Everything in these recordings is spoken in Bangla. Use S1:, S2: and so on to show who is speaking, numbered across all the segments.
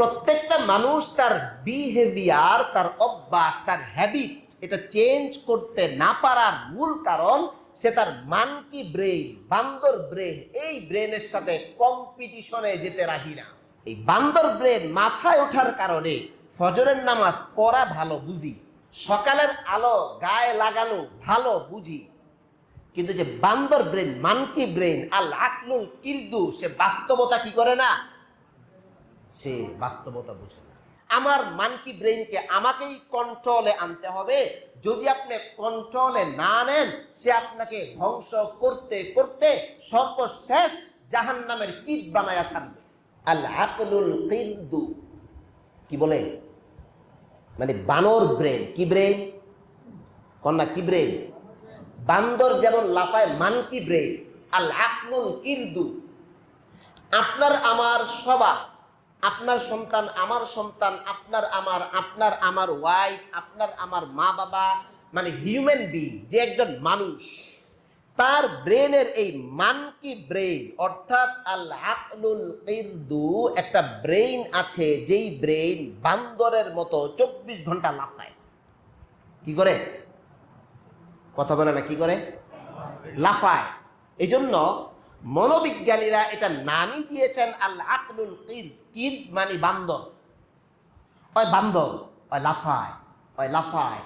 S1: প্রত্যেকটা মানুষ তার বিহেভিয়ার তার অভ্যাস, তার হ্যাবিট এটা চেঞ্জ করতে না পারার মূল কারণ সে তার মানকি ব্রেন বান্দর ব্রেন এই ব্রেনের সাথে কম্পিটিশনে যেতে রাজি না। এই বান্দর ব্রেন মাথায় ওঠার কারণে ফজরের নামাজ পড়া ভালো বুঝি, সকালের আলো গায়ে লাগানো ভালো বুঝি। কিন্তু যে বান্দর ব্রেন মানকি ব্রেন আল আকলুল কিরদু, সে বাস্তবতা কি করে না? সে বাস্তবতা বুঝে না। আমার মানকি ব্রেইনকে আমাকেই কন্ট্রোলে আনতে হবে। যদি আপনি কন্ট্রোলে না নেন সে আপনাকে ধ্বংস করতে করতে সর্বশেষ জাহান নামের কীট বানায়া ছাড়বে। আল আকলুল কিরদু কি বলে? মানে বানর ব্রেন। কি ব্রেন? কন্যা কি ব্রেন? বান্দর যেমন লাফায় মানকি ব্রেন আল আকলুল কিরদু আপনার আমার সবার আপনার সন্তান আমার সন্তান, আপনার আমার আপনার আমার ওয়াইফ আপনার আমার মা বাবা মানে হিউম্যান বিং যে একজন মানুষ, তার ব্রেনের এই মানকি ব্রেন অর্থাৎ আল আকলুল কিরদু একটা ব্রেন আছে, যেই ব্রেন বান্দরের মতো চব্বিশ ঘণ্টা লাফায়। কি করে? কথা বলে না, কি করে? লাফায়। এই জন্য মনোবিজ্ঞানীরা এটা নামই দিয়েছেন আল আকলুল কির কির মানে বান্দর। ওই বান্দর, ওই লাফায় ওই লাফায়,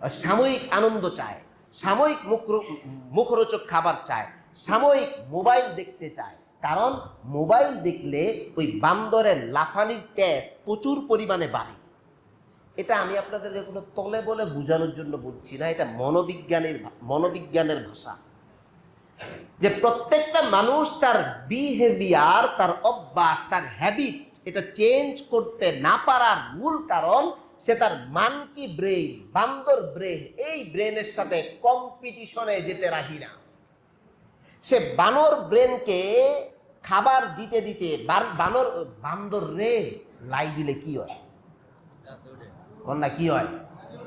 S1: ওই সাময়িক আনন্দ চায়, সাময়িক মুখরো- মুখরোচক খাবার চায়, সাময়িক মোবাইল দেখতে চায়। কারণ মোবাইল দেখলে ওই বান্দরের লাফানির তেজ প্রচুর পরিমাণে বাড়ে। এটা আমি আপনাদের কোনো তলে বলে বোঝানোর জন্য বলছি না, এটা মনোবিজ্ঞানের মনোবিজ্ঞানের ভাষা। যে প্রত্যেকটা মানুষ তার বিহেভিয়ার তার অভ্যাস তার হ্যাবিট এটা চেঞ্জ করতে না পারার মূল কারণ সে তার মানকি ব্রেন বান্দর ব্রেন এই ব্রেনের সাথে কম্পিটিশনে যেতে রাজি না। সে বানর ব্রেনকে খাবার দিতে দিতে বানর বান্দর রে লাই দিলে কি হয়? কন্যা কি হয়?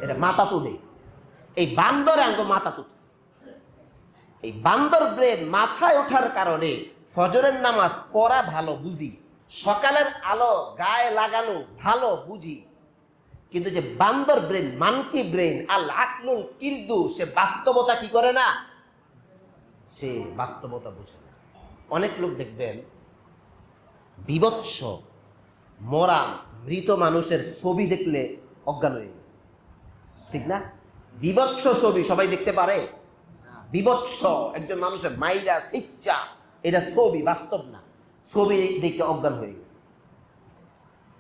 S1: এটা মাথা তুলে। এই বান্দর আঙ্গ মাথা তুলছে এই বান্দর ব্রেন মাথায় ওঠার কারণে ফজরের নামাজ পড়া ভালো বুঝি, সকালের আলো গায়ে লাগানো ভালো বুঝি। কিন্তু যে বান্দর ব্রেন, মানকি ব্রেন, আল আকলুল কিরদু, সে বাস্তবতা কি করে না? সে বাস্তবতা বুঝে না। অনেক লোক দেখবেন বিবৎস মরা মৃত মানুষের ছবি দেখলে অজ্ঞান হয়ে গেছে। ঠিক না? বিবৎস ছবি সবাই দেখতে পারে। বিবৎস, একজন মানুষের মাইরা শিচ্ছা এটা ছবি, বাস্তব না। ছবি দেখতে অজ্ঞান হয়ে গেছে।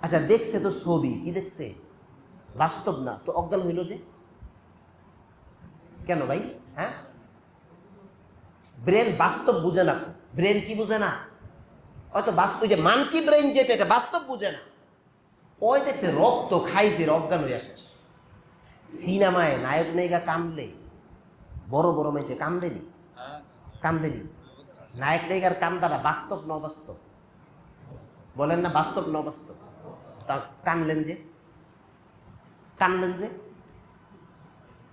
S1: আচ্ছা দেখছে তো ছবি, কি দেখছে? বাস্তব না, তো অজ্ঞান হইল যে। কেন ভাই? হ্যাঁ? ব্রেন বাস্তব বুঝে না ব্রেন কি বুঝে না? হয়তো বাস্তব যে মানকি ব্রেন যেটা, এটা বাস্তব বুঝে না। ওই দেখছে রক্ত খাইছে অজ্ঞান হয়ে আসে সিনেমায় নায়ক নায়িকা কান্দলে বড় বড় মেয়েছে কান্দেনি কান্দেনি নায়ক নায়িকার কান্দারা বাস্তব ন বাস্তব বলেন না বাস্তব ন বাস্তব তা কানলেন যে? কানলেন যে?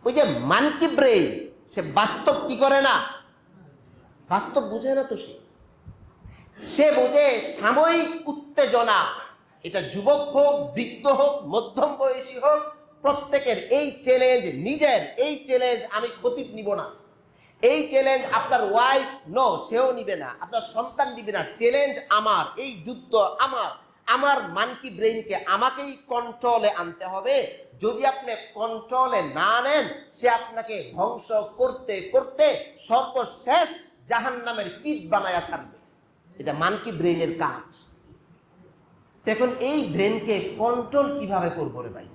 S1: ওই যে মানকি ব্রেন সে বাস্তব কি করে না? বাস্তব বুঝে না তো সে। সে বোঝে সাময়িক উত্তেজনা। এটা যুবক হোক বৃদ্ধ হোক মধ্যম বয়সী হোক প্রত্যেকের এই চ্যালেঞ্জ নিজের, এই চ্যালেঞ্জ আমি খতিব নিব না। এই চ্যালেঞ্জ আপনার ওয়াইফ নো সেও নিবে না। আপনার সন্তান নিবে না। চ্যালেঞ্জ আমার, এই যুদ্ধ আমার। আমার মানকি ব্রেইনকে আমাকেই কন্ট্রোলে আনতে হবে। যদি আপনি কন্ট্রোলে না নেন, সে আপনাকে ধ্বংস করতে করতে সর্বশেষ জাহান নামের কীট বানায়া ছাড়বে। এটা মানকি ব্রেইনের কাজ। এখন এই ব্রেনকে কন্ট্রোল কীভাবে করব রে ভাই?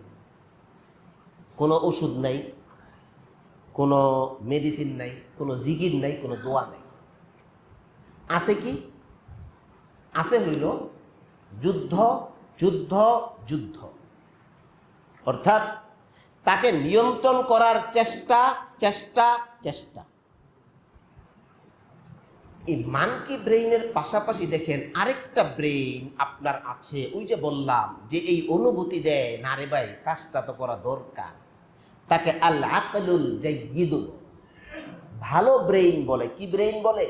S1: কোনো ওষুধ নাই, কোনো মেডিসিন নাই, কোনো জিগির নাই, কোনো দোয়া নাই। আছে কি? আছে হইল যুদ্ধ যুদ্ধ যুদ্ধ। অর্থাৎ তাকে নিয়ন্ত্রণ করার চেষ্টা চেষ্টা চেষ্টা। এই মানকি ব্রেইনের পাশাপাশি দেখেন আরেকটা ব্রেইন আপনার আছে। ওই যে বললাম যে এই অনুভূতি দেয়, না রে ভাই, কাজটা তো করা দরকার। তাকে আল আকলুল জাইয়িদুল। ভালো ব্রেইন বলে। কি ব্রেইন বলে?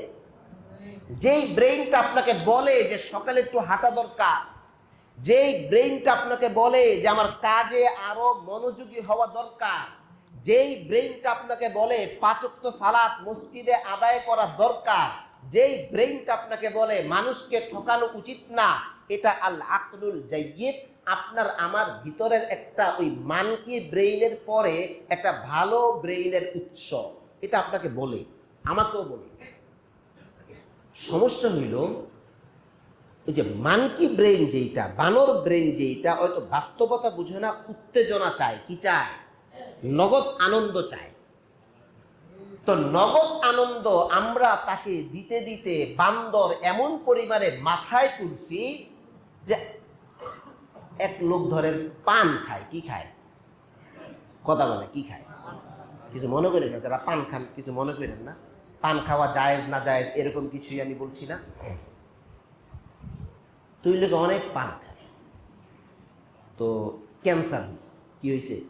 S1: যেই ব্রেইনটা আপনাকে বলে যে সকালে একটু হাঁটা দরকার, যেই ব্রেইনটা আপনাকে বলে যে আমার কাজে আরও মনোযোগী হওয়া দরকার, যেই ব্রেইনটা আপনাকে বলে পাচক্ত সালাত মসজিদে আদায় করা দরকার, যেই ব্রেইনটা আপনাকে বলে মানুষকে ঠকানো উচিত না, এটা আল আকলুল জাইয়িদ। আপনার আমার ভিতরের একটা ওই মানকি ব্রেইনের পরে একটা ভালো ব্রেইনের উৎস। এটা আপনাকে বলে, আমাকেও বলে। সমস্যা হইল ওই যে মানকি ব্রেইন যেইটা, বানর ব্রেইন যেইটা, হয়তো বাস্তবতা বুঝে না, উত্তেজনা চায়, কি চায়? নগদ আনন্দ চায়। তো নগদ আনন্দ আমরা তাকে দিতে দিতে বান্দর এমন পরিমাণে মাথায় তুলছি যে এক লোক ধরেন পান খায়, কি খায়? কথা বলে, কি খায়? কিছু মনে করেন না? যারা পান খান, কিছু মনে করেন না? পান খাওয়া জায়েজ না জায়েজ, এরকম কিছুই আমি বলছি না। তুই লোকে অনেক পান খায়। তো ক্যান্সার হয়েছে। কি হয়েছে?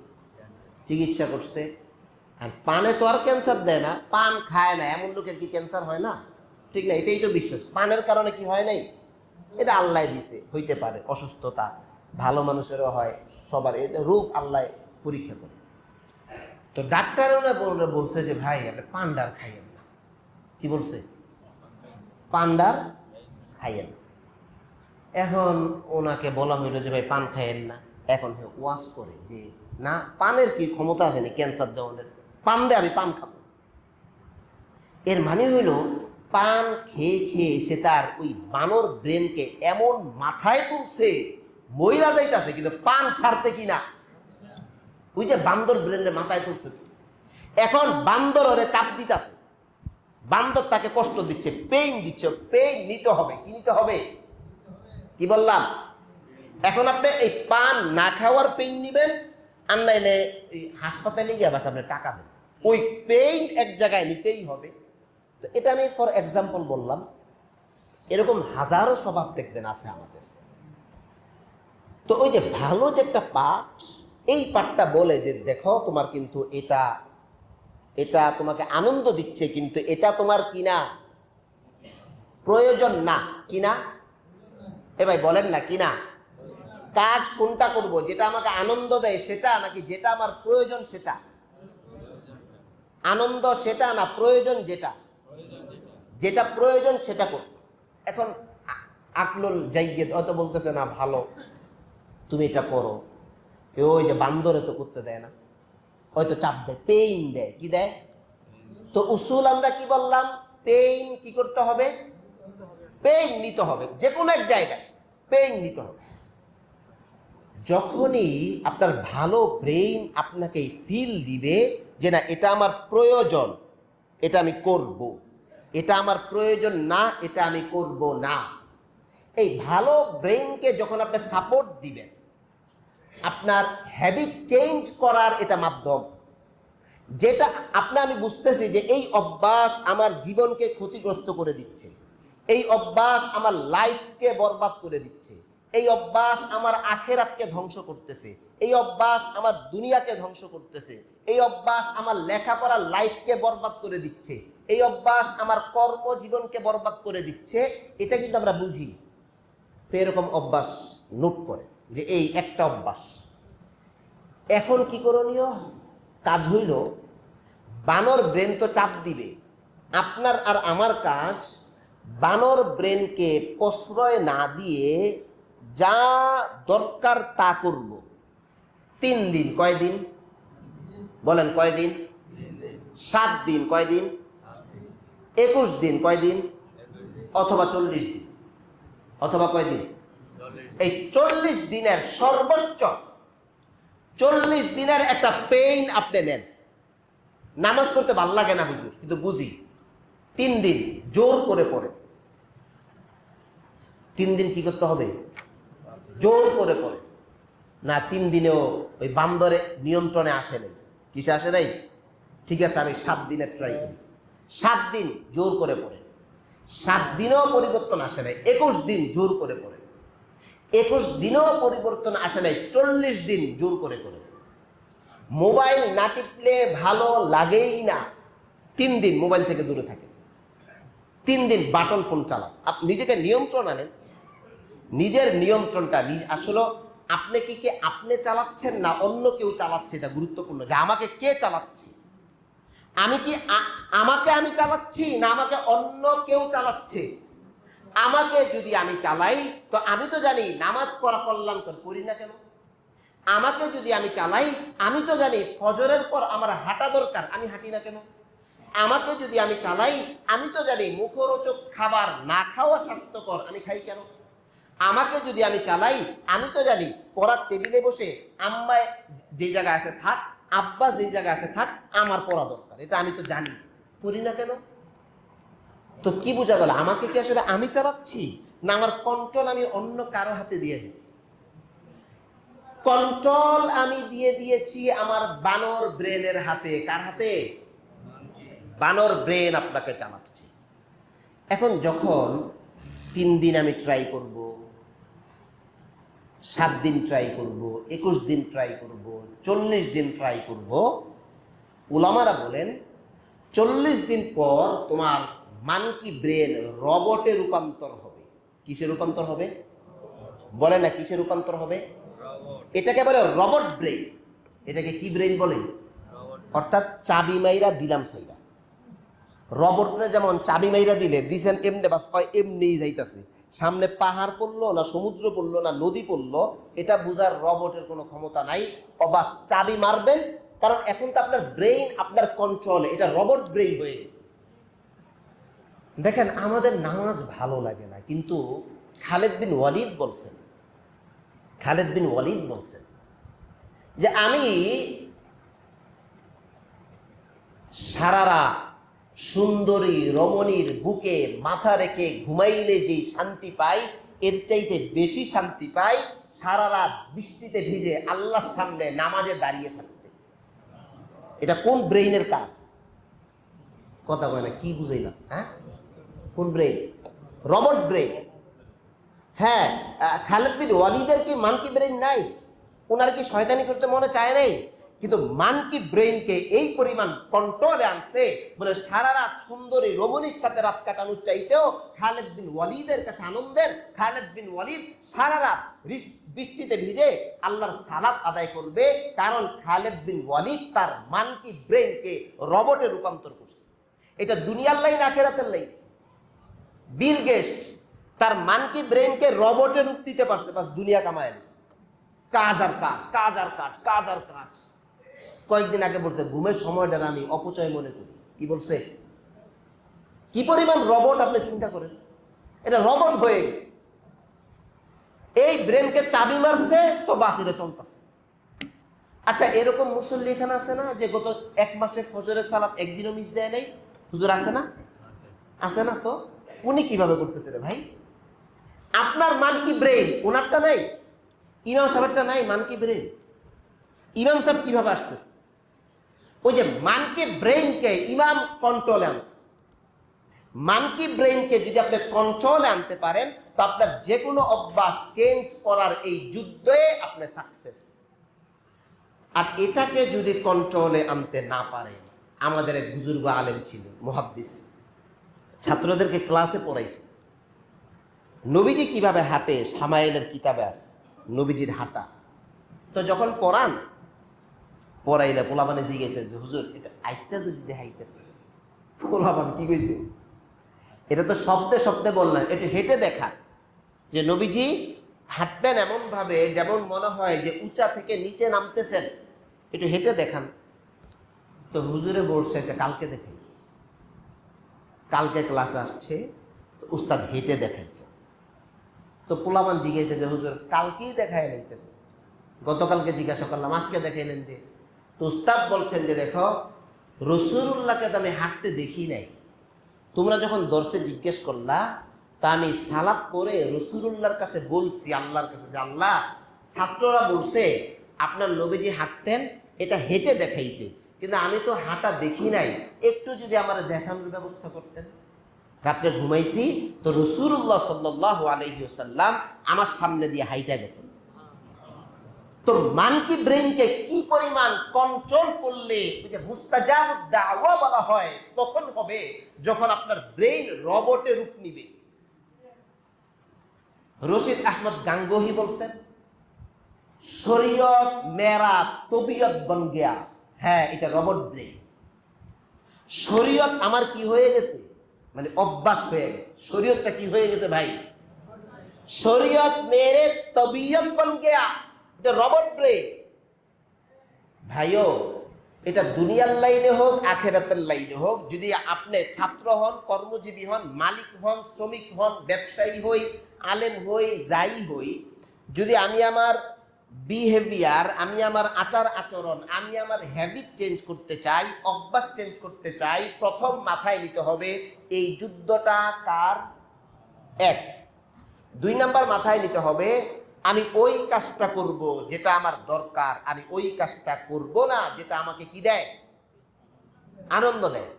S1: চিকিৎসা করছে। আর পানে তো আর ক্যান্সার দেয় না, পান খায় না। এমন লোকের কি ক্যান্সার হয় না? ঠিক না? এটাই তো বিশ্বাস। পানের কারণে কি হয় নাই? এটা আল্লাহ দিছে, হইতে পারে, অসুস্থতা। ভালো মানুষেরও হয়, সবার এটা রোগ আল্লাহ পরীক্ষা করে। তো ডাক্তাররা বল- বলছে যে ভাই আপনি পান্ডার খাইয়েন না। কি বলছে? পান্ডার খাইয়েন এখন ওনাকে বলা হইল যে ভাই পান খাইয়েন না। এখন হে ওয়াশ করে যে, না, পানের কি ক্ষমতা আছে না ক্যান্সার দেওয়ানের পান দে, আমি পান খাব। এর মানে হইল, পান খেয়ে খেয়ে সে তার ওই বানর ব্রেনকে এমন মাথায় তুলছে মহিলা যাইতাছে, কিন্তু পান ছাড়তে কি না ওই যে বান্দর ব্রেনের মাথায় তুলছে এখন বান্দর ওরে চাপ দিতাছে। বান্দর তাকে কষ্ট দিচ্ছে পেইন দিচ্ছে। পেইন নিতে হবে, কি নিতে হবে? কি বললাম? এখন আপনি এই পান না খাওয়ার পেইন নিবেন, আর নাইলে হাসপাতালে গিয়ে বাস আপনি টাকা দেন। ওই পেইন এক জায়গায় নিতেই হবে। তো এটা আমি ফর এক্সাম্পল বললাম, এরকম হাজারো স্বভাব দেখবেন আছে আমাদের। তো ওই যে ভালো যে একটা পাঠ, এই পাঠটা বলে যে, দেখো, তোমার কিন্তু এটা এটা তোমাকে আনন্দ দিচ্ছে, কিন্তু এটা তোমার কিনা প্রয়োজন না। কিনা? এ ভাই, বলেন না, কিনা? কাজ কোনটা করব? যেটা আমাকে আনন্দ দেয় সেটা, নাকি যেটা আমার প্রয়োজন সেটা? আনন্দ সেটা না প্রয়োজন যেটা? যেটা প্রয়োজন সেটা করব। এখন আকলুল যাইয়ে হয়তো বলতেছে না, ভালো। তুমি এটা করো। এ ওই যে বান্দরে তো করতে দেয় না। হয়তো চাপ দেয় পেইন দেয়। কি দেয়? তো উসুল আমরা কি বললাম? পেইন কি করতে হবে? পেইন নিতে হবে। যে কোনো এক জায়গায় পেইন নিতে হবে। যখনই আপনার ভালো ব্রেইন আপনাকে ফিল দিবে যে না, এটা আমার প্রয়োজন, এটা আমি করব। এটা আমার প্রয়োজন না, এটা আমি করব না। এই ভালো ব্রেইনকে যখন আপনি সাপোর্ট দিবেন আপনার হ্যাবিট চেঞ্জ করার এটা মাধ্যম। যেটা আপনি আমি বুঝতেছি যে এই অভ্যাস আমার জীবনকে ক্ষতিগ্রস্ত করে দিচ্ছে। এই অভ্যাস আমার লাইফকে বরবাদ করে দিচ্ছে। এই অভ্যাস আমার আখেরাতকে ধ্বংস করতেছে। এই অভ্যাস আমার দুনিয়াকে ধ্বংস করতেছে। এই অভ্যাস আমার লেখাপড়ার লাইফকে বরবাদ করে দিচ্ছে। এই অভ্যাস আমার কর্মজীবনকে বরবাদ করে দিচ্ছে। এটা কিন্তু আমরা বুঝি। তো এরকম অভ্যাস নোট করে। যে এই একটা অভ্যাস। এখন কি করণীয়? কাজ হইল, বানর ব্রেন তো চাপ দিবে। আপনার আর আমার কাজ, বানর ব্রেনকে প্রশ্রয় না দিয়ে যা দরকার তা করব। তিন দিন কয়দিন বলেন কয়দিন সাত দিন কয়দিন একুশ দিন কয়দিন অথবা চল্লিশ দিন? অথবা কয়দিন এই চল্লিশ দিনের সর্বোচ্চ, চল্লিশ দিনের একটা পেইন আপনি নেন। নামাজ পড়তে ভালো লাগে না হুজুর, কিন্তু বুঝি। তিন দিন জোর করে পড়ে তিন দিন কি করতে হবে? জোর করে পড়ে না, তিন দিনেও ওই বান্দরে নিয়ন্ত্রণে আসে নাই। কিসে আসে নাই? ঠিক আছে, আমি সাত দিনের ট্রাই করি। সাত দিন জোর করে পড়ে সাত দিনেও পরিবর্তন আসে নাই। একুশ দিন জোর করে পড়ে একুশ দিনেও পরিবর্তন আসে নাই, চল্লিশ দিন জোর করে করে। মোবাইল না টিপলে ভালো লাগেই না। তিন দিন মোবাইল থেকে দূরে থাকে। তিন দিন বাটন ফোন চালান আপনি নিজেকে নিয়ন্ত্রণ আনেন। নিজের নিয়ন্ত্রণটা আসলে আপনি কি কে আপনি চালাচ্ছেন না অন্য কেউ চালাচ্ছে এটা গুরুত্বপূর্ণ। যে আমাকে কে চালাচ্ছে? আমি কি আমাকে আমি চালাচ্ছি না আমাকে অন্য কেউ চালাচ্ছে? আমাকে যদি আমি চালাই, তো আমি তো জানি নামাজ পড়া কল্যাণকর করি না কেন? আমাকে যদি আমি চালাই, আমি তো জানি ফজরের পর আমার হাঁটা দরকার, আমি হাঁটি না কেন? আমাকে যদি আমি চালাই, আমি তো জানি মুখরোচক খাবার না খাওয়া স্বাস্থ্যকর, আমি খাই কেন? আমাকে যদি আমি চালাই, আমি তো জানি পড়ার টেবিলে বসে আম্মায় যে জায়গায় আছে থাক, আব্বা যে জায়গায় আছে থাক, আমার পড়া দরকার, এটা আমি তো জানি। করি না কেন? তো কি বোঝা গেল? আমাকে কি আসলে আমি চালাচ্ছি? না আমার কন্ট্রোল আমি অন্য কারও হাতে দিয়ে দিচ্ছি কন্ট্রোল আমি দিয়ে দিয়েছি আমার বানর ব্রেনের হাতে। কার হাতে? বানর ব্রেন আপনাকে চালাচ্ছে। এখন যখন তিন দিন আমি ট্রাই করব, সাত দিন ট্রাই করব, একুশ দিন ট্রাই করব, চল্লিশ দিন ট্রাই করব, ওলামারা বলেন, চল্লিশ দিন পর তোমার মানকি ব্রেন রবটে রূপান্তর হবে। কিসে রূপান্তর হবে? বলে না, কিসে রূপান্তর হবে? এটাকে বলে রবট ব্রেন এটাকে কি ব্রেন বলে? অর্থাৎ চাবি মাইরা দিলাম সাইরা। রবটরে যেমন চাবি মাইরা দিলে, দিছেন এমনি বাস এমনিই যাইতাছে। সামনে পাহাড় পড়ল না, সমুদ্র পড়ল না, নদী পড়ল, এটা বুঝার রবটের কোনো ক্ষমতা নাই। অবাস, চাবি মারবেন, কারণ এখন তো আপনার ব্রেইন আপনার কন্ট্রোলে এটা রবট ব্রেইন হয়ে গেছে। দেখেন, আমাদের নামাজ ভালো লাগে না, কিন্তু খালেদ বিন ওয়ালিদ বলছেন, খালেদ বিন ওয়ালিদ বলছেন যে আমি সারারা সুন্দরী রমণীর বুকে মাথা রেখে ঘুমাইলে যে শান্তি পাই, এর চাইতে বেশি শান্তি পাই, সারা রাত বৃষ্টিতে ভিজে আল্লাহর সামনে নামাজে দাঁড়িয়ে থাকতে। এটা কোন ব্রেইনের কাজ? কথা কয় না, কি বুঝাইলাম হ্যাঁ? কোন ব্রেইন রবট ব্রেইন হ্যাঁ খালেদ বিন ওয়ালিদের কি মানকি ব্রেইন নাই? ওনার কি শয়তানি করতে মনে চায় নাই? কিন্তু মানকি ব্রেইনকে এই পরিমাণ কন্ট্রোলে আনছে বলে সারা রাত সুন্দরী রমণীর সাথে রাত কাটানোর চাইতেও খালেদ বিন ওয়ালিদের কাছে আনন্দের। খালেদ বিন ওয়ালিদ সারা রাত বৃষ্টিতে ভিজে আল্লাহর সালাত আদায় করবে, কারণ খালেদ বিন ওয়ালিদ তার মানকি ব্রেইনকে রবটে রূপান্তর করছে। এটা দুনিয়ার লাইন, আখেরাতের লাইন। বিল গেস্ট তার মানকি ব্রেনকে রবটে রূপ দিতে পারছে, বাস দুনিয়া কামায় কাজ আর কাজ কাজ আর কাজ কাজ আর কাজ। কয়েকদিন আগে বলছে, ঘুমের সময়টা আমি অপচয় মনে করি। কি বলছে? কি পরিমাণ রবট আপনি চিন্তা করেন? এটা রবট হয়ে গেছে। এই ব্রেনকে চাবি মারছে, তো বাস এটা আচ্ছা এরকম মুসল্লি এখানে আছে না, যে গত এক মাসে ফজরের সালাত একদিনও মিস দেয় নাই? হুজুর আছে না? আছে না তো? উনি কীভাবে করতেছে রে ভাই? আপনার মান কি ব্রেন ওনারটা নাই? ইমাম সাহেবটা নাই? মান কি ব্রেন ইমাম সাহেব কীভাবে আসতেছে? ওই যে মানকে ব্রেনকে ইমাম কন্ট্রোলে আনছে। মানকি ব্রেনকে যদি আপনি কন্ট্রোলে আনতে পারেন, তো আপনার যে কোনো অভ্যাস চেঞ্জ করার এই যুদ্ধে আপনি সাকসেস আর এটাকে যদি কন্ট্রোলে আনতে না পারেন, আমাদের এক বুজুর্গ আলেম ছিল মুহাদ্দিস। ছাত্রদেরকে ক্লাসে পড়াইছে। নবীজি কীভাবে হাঁটে, সামাইলের কিতাবে আছে, নবীজির হাঁটা। তো যখন পড়ান পড়াইলে পোলাবানে জিজ্ঞেসে যে, হুজুর, এটা আইটা যদি দেখাইতে পোলাবান কি কইছে? এটা তো শব্দে শব্দে বললেন একটু হেঁটে দেখা। যে নবীজি হাঁটতেন এমন ভাবে যেমন মনে হয় যে উঁচা থেকে নিচে নামতেছেন একটু হেঁটে দেখান। তো হুজুরে বলছে যে, কালকে দেখাই কালকে ক্লাস আসছে উস্তাদ হেঁটে দেখাইছে। তো পোলামান জিজ্ঞেসে যে, হুজুর, কালকেই দেখায় নিতেন গতকালকে জিজ্ঞাসা করলাম, আজকে দেখাইলেন যে? তো উস্তাদ বলছেন যে, দেখো রসুরুল্লাহকে তো আমি হাঁটতে দেখি নাই। তোমরা যখন দর্শে জিজ্ঞেস করলা, তা আমি সালাপ করে রসুরুল্লাহর কাছে বলছি, আল্লাহর কাছে যে, আল্লাহ, ছাত্ররা বলছে, আপনার নবীজি হাঁটতেন, এটা হেঁটে দেখাইতে। কিন্তু আমি তো হাঁটা দেখি নাই। একটু যদি আমার দেখানোর ব্যবস্থা করতেন। রাত্রে ঘুমাইছি, তো রসুল্লাহ সাল্লাহ আলহিউসাল্লাম আমার সামনে দিয়ে হাইটা গেছেন। তো মানকি ব্রেনকে কি পরিমাণ কন্ট্রোল করলে, ওই যে বলা হয়, তখন হবে যখন আপনার ব্রেন রবটে রূপ নিবে। রশিদ আহমদ গাঙ্গোহি বলছেন, শরীয়ত মেরা তবিয়ত বন গেয়া হ্যাঁ এটা রবট ব্রেন শরীয়ত আমার কি হয়ে গেছে? মানে অভ্যাস হয়ে গেছে। শরীয়তটা কি হয়ে গেছে ভাই? শরীয়ত মেরে তবিয়ত বন গেয়া। এটা রবট ব্রেন ভাইও, এটা দুনিয়ার লাইনে হোক, আখেরাতের লাইনে হোক, যদি আপনি ছাত্র হন, কর্মজীবী হন, মালিক হন, শ্রমিক হন, ব্যবসায়ী হই, আলেম হই, যাই হই, যদি আমি আমার বিহেভিয়ার আমি আমার আচার আচরণ, আমি আমার হ্যাবিট চেঞ্জ করতে চাই, অভ্যাস চেঞ্জ করতে চাই, প্রথম মাথায় নিতে হবে এই যুদ্ধটা কার? এক। দুই নাম্বার মাথায় নিতে হবে, আমি ওই কাজটা করব যেটা আমার দরকার, আমি ওই কাজটা করব না যেটা আমাকে কি দেয়? আনন্দ দেয়।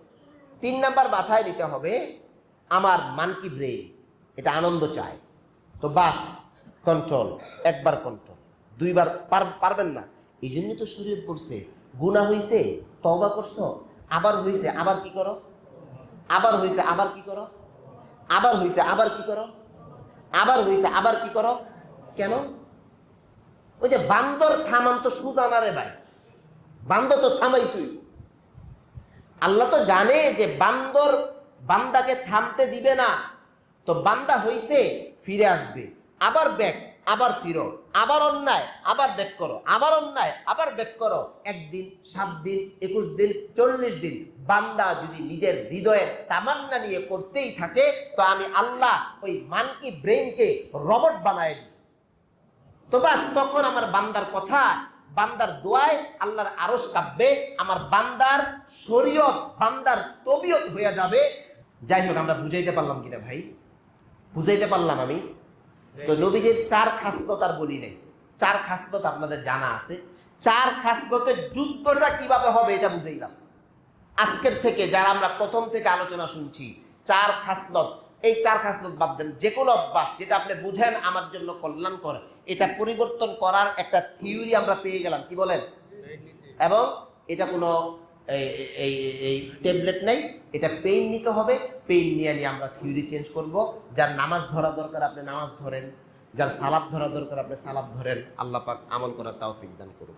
S1: তিন নাম্বার মাথায় নিতে হবে, আমার মানকি ব্রেন এটা আনন্দ চায়। তো বাস কন্ট্রোল একবার কন্ট্রোল দুইবার পার- পারবেন না। এই জন্যই তো শরীর পড়ছে গুণা হইছে, তওবা করছ, আবার হয়েছে আবার কি করো? আবার হয়েছে আবার কি করো? আবার হইছে, আবার কি করো? আবার হয়েছে আবার কি করো? কেন? ওই যে বান্দর থামান তো সুজানা রে ভাই। বান্দর তো থামাই তুই। আল্লাহ তো জানে যে বান্দর বান্দাকে থামতে দিবে না। তো বান্দা হইছে, ফিরে আসবে, আবার ব্যাক আবার ফিরো, আবার অন্যায়, আবার ব্যাক করো, আবার অন্যায়, আবার ব্যাক করো। একদিন, সাত দিন, একুশ দিন, চল্লিশ দিন, বান্দা যদি নিজের হৃদয়ের তামান্না নিয়ে করতেই থাকে, তো আমি আল্লাহ ওই মানকি ব্রেনকে রবট বানায় দিই। তো বাস, তখন আমার বান্দার কথা, বান্দার দোয়ায় আল্লাহর আরস কাব্যে আমার বান্দার শরীয়ত, বান্দার তবিয়ত হয়ে যাবে। যাই হোক, আমরা বুঝাইতে পারলাম কিনা ভাই? বুঝাইতে পারলাম আমি। তো নবীজির চার খাসলত আর বলি নেই। চার খাসলত আপনাদের জানা আছে। চার খাসলতের যুদ্ধটা কীভাবে হবে এটা বুঝাইলাম আজকের থেকে যারা আমরা প্রথম থেকে আলোচনা শুনছি চার খাসলত এই চার খাসলত বাদ দেন যে কোনো অভ্যাস যেটা আপনি বুঝেন আমার জন্য কল্যাণ কল্যাণকর এটা পরিবর্তন করার একটা থিওরি আমরা পেয়ে গেলাম কি বলেন? এবং এটা কোনো এই এই ট্যাবলেট নেই, এটা পেইন নিতে হবে পেইন নিয়ে নিয়ে আমরা থিওরি চেঞ্জ করব। যার নামাজ ধরা দরকার, আপনি নামাজ ধরেন। যার সালাদ ধরা দরকার, আপনি সালাদ ধরেন। আল্লাহ পাক আমল করার তাও দান করুন।